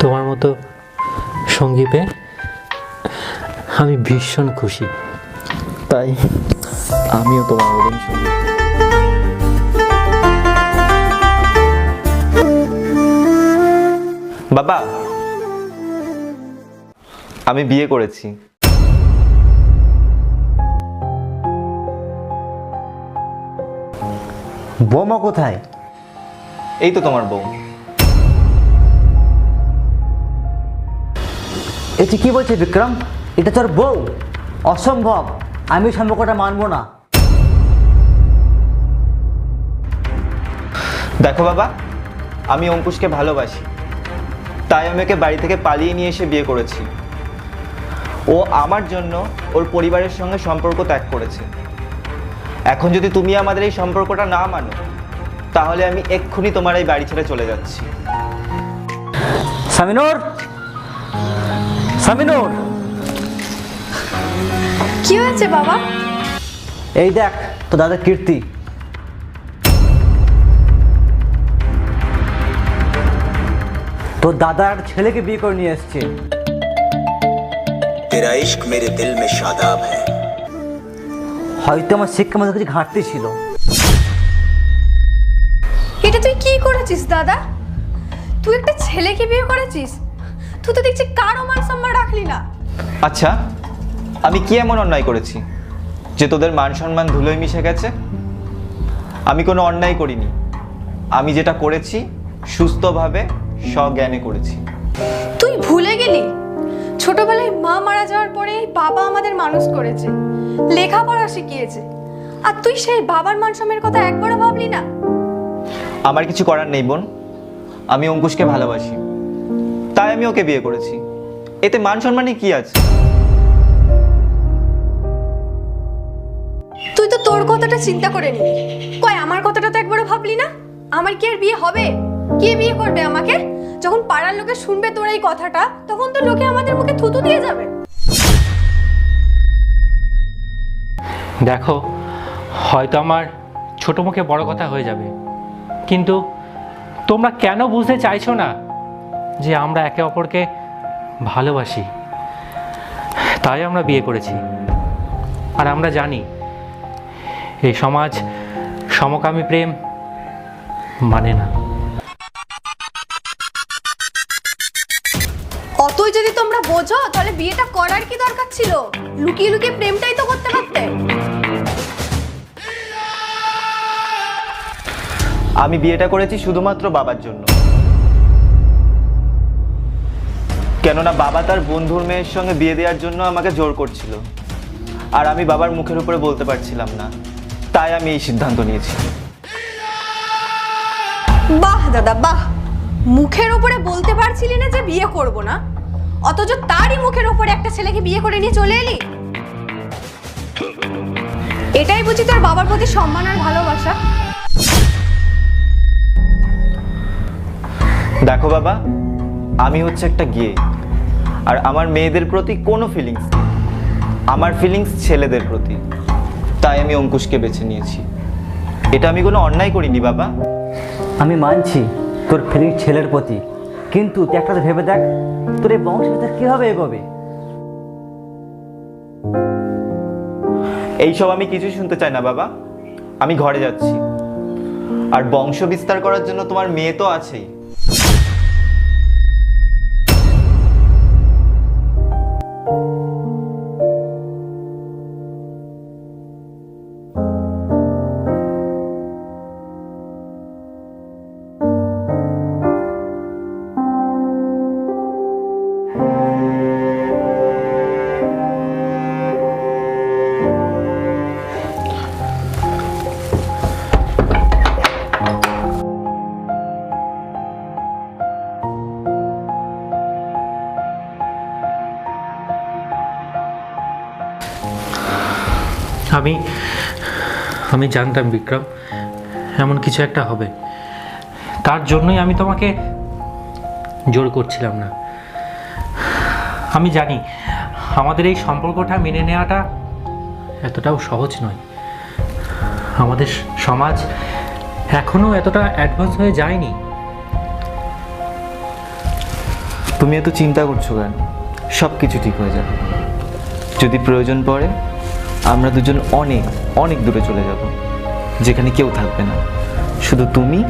তোমার মতো সঙ্গী পেয়ে আমি ভীষণ খুশি। তাই আমিও তোমার মতন শুনি বাবা, আমি বিয়ে করেছি। বৌমা কোথায়? এই তো তোমার বউ এটি কি বলছে বিক্রম? এটা তোর বউ। অসম্ভব। আমি সম্পর্কটা মানবো না। দেখো বাবা আমি অঙ্কুশকে ভালোবাসি। তাই আমি ওকে বাড়ি থেকে পালিয়ে নিয়ে এসে বিয়ে করেছি। ও আমার জন্য ওর পরিবারের সঙ্গে সম্পর্ক ত্যাগ করেছে। এখন যদি তুমি আমাদের এই সম্পর্কটা না মানো তাহলে আমি এক্ষুনি তোমার এই বাড়ি ছেড়ে চলে যাচ্ছি। সামিনুর! সামিনুর। কি হয়েছে বাবা? এই দেখ তো দাদা কীর্তি। তোর দাদা আর ছেলেকে বিয়ে করে নিয়ে এসছে। তেরা ইশক মেরে দিল মে শাদাব হ্যায় হয়তো আমার শিক্ষা মধ্যে কিছু ঘাটতি ছিল। এটা তুই কি করেছিস দাদা? তুই একটা ছেলেকে বিয়ে করেছিস? তুই তো দেখছি কারও মান সম্মান রাখলি না। আচ্ছা আমি কি এমন অন্যায় করেছি যে তোদের মান সম্মান ধুলোয় মিশে গেছে? আমি কোনো অন্যায় করিনি। আমি যেটা করেছি সুস্থভাবে স্বজ্ঞানে করেছি। তুই ভুলে গেলি? ছোটবেলায় মা মারা যাওয়ার পরে বাবা আমাদের মানুষ করেছে। লেখাপড়া শিখিয়েছে। আর তুই সেই বাবার মান সম্মানের কথা একবারও ভাবলি না? আমার কিছু করার নেই বোন। আমি অঙ্কুশকে ভালোবাসি। তাই আমি ওকে বিয়ে করেছি। এতে মান সম্মানে কি আছে? তুই তো তোর কথাটা চিন্তা করে নিলি। কয় আমার কথাটা তো একবারও ভাবলি না? আমার কি আর বিয়ে হবে? কে বিয়ে করবে আমাকে? যখন পাড়ার লোকে শুনবে তোর এই কথাটা তখন তো লোকে আমাদের মুখে থুতু দিয়ে যাবে। দেখো হয়তো আমার ছোট মুখে বড় কথা হয়ে যাবে। কিন্তু তোমরা কেন বুঝতে চাইছো না? যে আমরা একে অপরকে ভালোবাসি। তাই আমরা বিয়ে করেছি। আর আমরা জানি এই সমাজ সমকামী প্রেম মানে না। অতই যদি তোমরা বোঝো তাহলে বিয়েটা করার কি দরকার ছিল? লুকিয়ে লুকিয়ে প্রেমটাই তো করতে পারতে। আমি বিয়েটা করেছি শুধুমাত্র বাবার জন্য। কেননা বাবা তার বন্ধুর মেয়ের সঙ্গে বিয়ে দেওয়ার জন্য আমাকে জোর করছিল। আর আমি বাবার মুখের উপরে বলতে পারছিলাম না। তাই আমি এই সিদ্ধান্ত নিয়েছি। বাহ দাদা বাহ। মুখের উপরে বলতে পারছিলি না যে বিয়ে করব না? অথচ তারই মুখের উপরে একটা ছেলেকে বিয়ে করে নিয়ে চলে এলি? এটাই বুঝি তোর বাবার প্রতি সম্মান আর ভালোবাসা? দেখো বাবা আমি হচ্ছে একটা গিয়ে। আর আমার মেয়েদের প্রতি কোনো ফিলিংস আমার ফিলিংস ছেলেদের প্রতি। তাই আমি অঙ্কুশকে বেছে নিয়েছি। এটা আমি কোনো অন্যায় করিনি বাবা। আমি মানছি তোর ফিলিং ছেলের প্রতি। কিন্তু তুই একটা ভেবে দেখ তোর এই বংশের কীভাবে এভাবে? এইসব আমি কিছুই শুনতে চাই না বাবা। আমি ঘরে যাচ্ছি। আর বংশ বিস্তার করার জন্য তোমার মেয়ে তো আছেই। আমি আমি জানতাম বিক্রম, এমন কিছু একটা হবে। তার জন্যই আমি তোমাকে জোর করছিলাম না। আমি জানি, আমাদের এই সম্পর্কটা মেনে নেওয়াটা এতটাও সহজ নয়। আমাদের সমাজ এখনও এতটা অ্যাডভান্স হয়ে যায়নি। তুমি এত চিন্তা করছ কেন? সব কিছু ঠিক হয়ে যাবে। যদি প্রয়োজন পড়ে আমরা দুজন অনেক অনেক দূরে চলে যাব, যেখানে কেউ থাকবে না। শুধু তুমি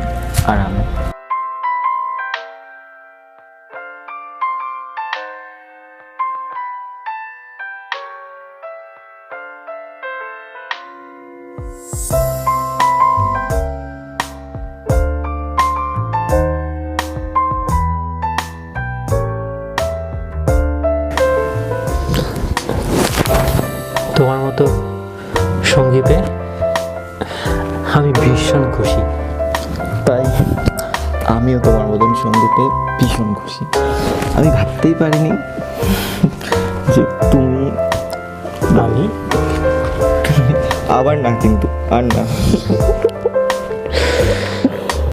আর আমি। তোমার মতো সঙ্গী পেয়ে আমি ভীষণ খুশি। তাই আমিও তোমার মতন সঙ্গী পেয়ে ভীষণ খুশি। আমি ভাবতেই পারিনি যে তুমি আমি? আবার না কিন্তু আর না।